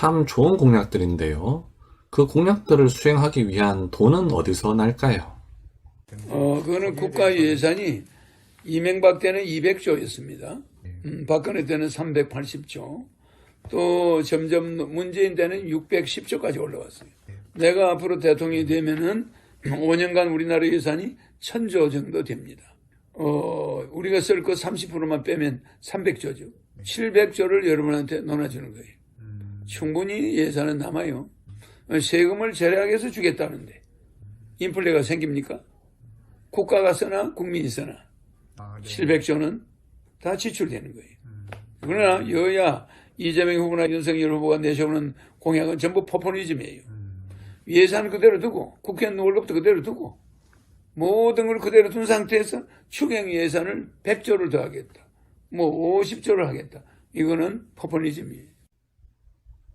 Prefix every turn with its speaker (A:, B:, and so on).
A: 참 좋은 공약들인데요. 그 공약들을 수행하기 위한 돈은 어디서 날까요?
B: 어, 그거는 국가 예산이 이명박 때는 200조였습니다. 음, 박근혜 때는 380조. 또 점점 문재인 때는 610조까지 올라왔어요. 내가 앞으로 대통령이 되면은 5년간 우리나라 예산이 1000조 정도 됩니다. 어, 우리가 쓸 거 30%만 빼면 300조죠. 700조를 여러분한테 논아주는 거예요. 충분히 예산은 남아요. 어, 세금을 절약해서 주겠다는데 인플레가 생깁니까? 국가가 쓰나 국민이 쓰나
C: 아, 네.
B: 700조는 다 지출되는 거예요. 그러나 여야 이재명 후보나 윤석열 후보가 내세우는 공약은 전부 포퓰리즘이에요. 예산 그대로 두고 국회 월급도 그대로 두고 모든 걸 그대로 둔 상태에서 추경 예산을 100조를 더하겠다. 뭐 50조를 하겠다. 이거는 포퓰리즘이에요.